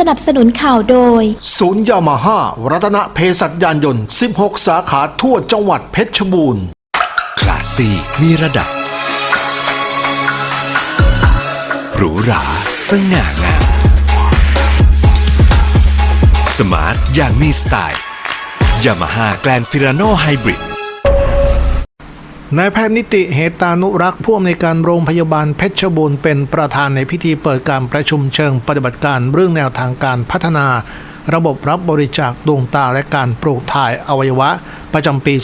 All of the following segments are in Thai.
สนับสนุนข่าวโดย ศูนย์ยามาฮ่ารัตนเภสัชยานยนต์ 16 สาขาทั่วจังหวัดเพชรบูรณ์ คลาสซี่มีระดับ หรูหราสง่างามสมาร์ทอย่างมีสไตล์ยามาฮ่าแกลนฟิราโนไฮบริด นายแพทย์นิติเหตานุรักษ์ผู้อำนวยการโรงพยาบาลเพชรบูรณ์เป็นประธานในพิธีเปิดการประชุมเชิงปฏิบัติการเรื่องแนวทางการพัฒนา ระบบรับบริจาคดวงตาและการปลูกถ่ายอวัยวะ ประจำปี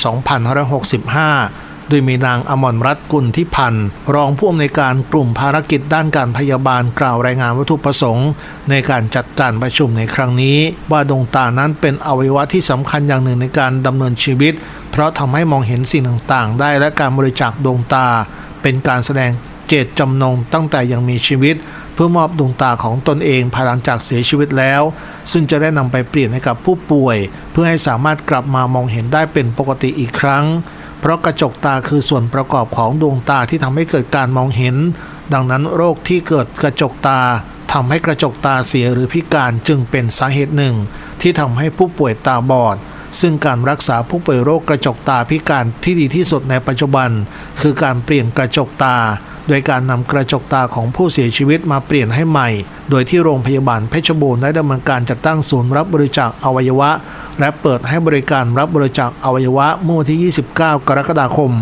2565 โดยมีนางอมรรัตน์กุลทิพันธ์รองผู้อำนวยการกลุ่มภารกิจด้านการพยาบาลกล่าวรายงานวัตถุประสงค์ ในการจัดการประชุมในครั้งนี้ ว่าดวงตานั้นเป็นอวัยวะที่สำคัญอย่างหนึ่งในการดำเนินชีวิต เพราะทำให้มองเห็นสิ่งต่างๆ ได้และการบริจาคดวงตา เป็นการแสดงเจตจำนงตั้งแต่ยังมีชีวิต เพื่อมอบดวงตาของตนเองภายหลังจากเสียชีวิตแล้ว ซึ่งจะได้นำไปเปลี่ยนให้กับผู้ป่วย เพื่อให้สามารถกลับมามองเห็นได้เป็นปกติอีกครั้ง ราะกระจกตาคือส่วนประกอบของดวงตาที่ทำให้เกิดการมองเห็น ดังนั้นโรคที่เกิดกระจกตาทำให้กระจกตาเสียหรือพิการจึงเป็นสาเหตุหนึ่ง ที่ทำให้ผู้ป่วยตาบอด ซึ่งการรักษาผู้ป่วยโรคกระจกตาพิการที่ดีที่สุดในปัจจุบัน คือการเปลี่ยนกระจกตา โดยการนำกระจกตาของผู้เสียชีวิตมาเปลี่ยนให้ใหม่ โดยที่โรงพยาบาลเพชรบูรณ์ได้ดำเนินการจัดตั้งศูนย์รับบริจาคอวัยวะ และเปิดให้บริการรับบริจาคอวัยวะเมื่อวันที่ 29 กรกฎาคม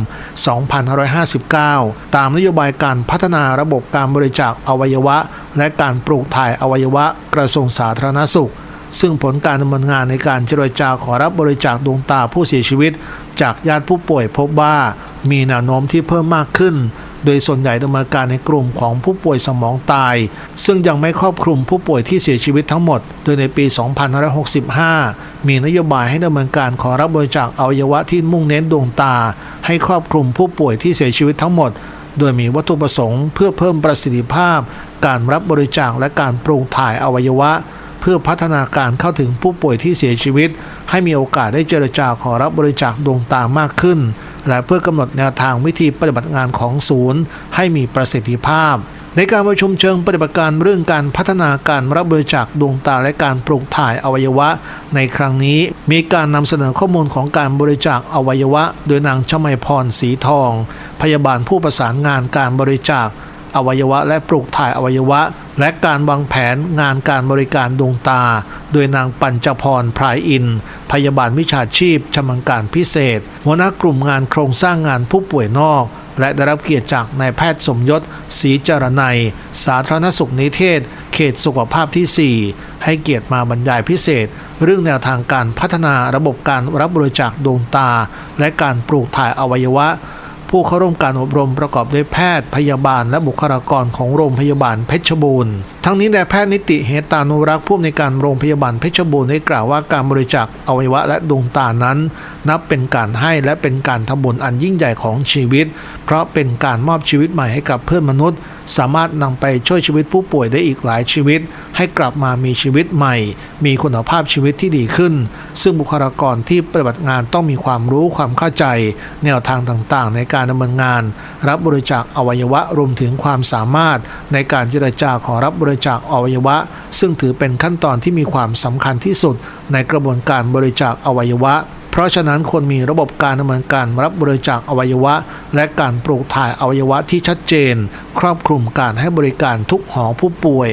2559 ตามนโยบายการพัฒนาระบบการบริจาคอวัยวะ และการปลูกถ่ายอวัยวะกระทรวงสาธารณสุขซึ่งผลการดำเนินงานในการเจรจาขอรับบริจาคดวงตาผู้เสียชีวิต จากญาติผู้ป่วยพบว่ามีแนวโน้มที่เพิ่มมากขึ้น โดยส่วนใหญ่ดำเนินการในกลุ่มของผู้ป่วยสมองตาย ซึ่งยังไม่ครอบคลุมผู้ป่วยที่เสียชีวิตทั้งหมด โดยในปี 2565 มีนโยบายให้ดำเนินการขอรับบริจาคอวัยวะที่มุ่งเน้นดวงตา ให้ครอบคลุมผู้ป่วยที่เสียชีวิตทั้งหมด โดยมีวัตถุประสงค์เพื่อเพิ่มประสิทธิภาพ การรับบริจาคและการปรุงถ่ายอวัยวะเพื่อพัฒนาการเข้าถึงผู้ป่วยที่เสียชีวิต ให้มีโอกาสได้เจรจาขอรับบริจาคดวงตามากขึ้น และเพื่อกำหนดแนวทางวิธีปฏิบัติงานของศูนย์ ให้มีประสิทธิภาพ ในการประชุมเชิงปฏิบัติการเรื่องการพัฒนาการรับบริจาคดวงตาและการปลูกถ่ายอวัยวะ ในครั้งนี้มีการนำเสนอข้อมูลของการบริจาคอวัยวะ โดยนางชมัยพรสีทอง พยาบาลผู้ประสานงานการบริจาค อวัยวะและปลูกถ่ายอวัยวะ และการวางแผนงานการบริการดวงตา โดยนางปัญจพรพรายอิน พยาบาลวิชาชีพชำนาญการพิเศษ หัวหน้ากลุ่มงานโครงสร้างงานผู้ป่วยนอก และได้รับเกียรติจากนายแพทย์สมยศศรีจรนัย สาธารณสุขนิเทศ เขตสุขภาพที่ 4 ให้เกียรติมาบรรยายพิเศษ เรื่องแนวทางการพัฒนาระบบการรับบริจาคดวงตา และการปลูกถ่ายอวัยวะ ผู้เข้าร่วมการอบรมประกอบด้วยแพทย์พยาบาลและบุคลากรของโรงพยาบาลเพชรบูรณ์ ทั้งนี้นายแพทย์นิติเหตตานุรักษ์ผู้อำนวยการโรงพยาบาลเพชรบูรณ์ได้กล่าวว่าการบริจาคอวัยวะและดวงตานั้น นับเป็นการให้และเป็นการทำบุญอันยิ่งใหญ่ของชีวิต เพราะเป็นการมอบชีวิตใหม่ให้กับเพื่อนมนุษย์ สามารถนำไปช่วยชีวิตผู้ป่วยได้อีกหลายชีวิต ให้กลับมามีชีวิตใหม่ มีคุณภาพชีวิตที่ดีขึ้น ซึ่งบุคลากรที่ปฏิบัติงานต้องมีความรู้ความเข้าใจ แนวทางต่างๆ ในการดำเนินงาน รับบริจาคอวัยวะรวมถึงความสามารถในการเจรจาขอรับบริริจาคอวัยวะ ซึ่งถือเป็นขั้นตอนที่มีความสำคัญที่สุดในกระบวนการบริจาคอวัยวะ เพราะฉะนั้นควรมีระบบการดำเนินการรับบริจาคอวัยวะ และการปลูกถ่ายอวัยวะที่ชัดเจน ครอบคลุมการให้บริการทุกหอผู้ป่วย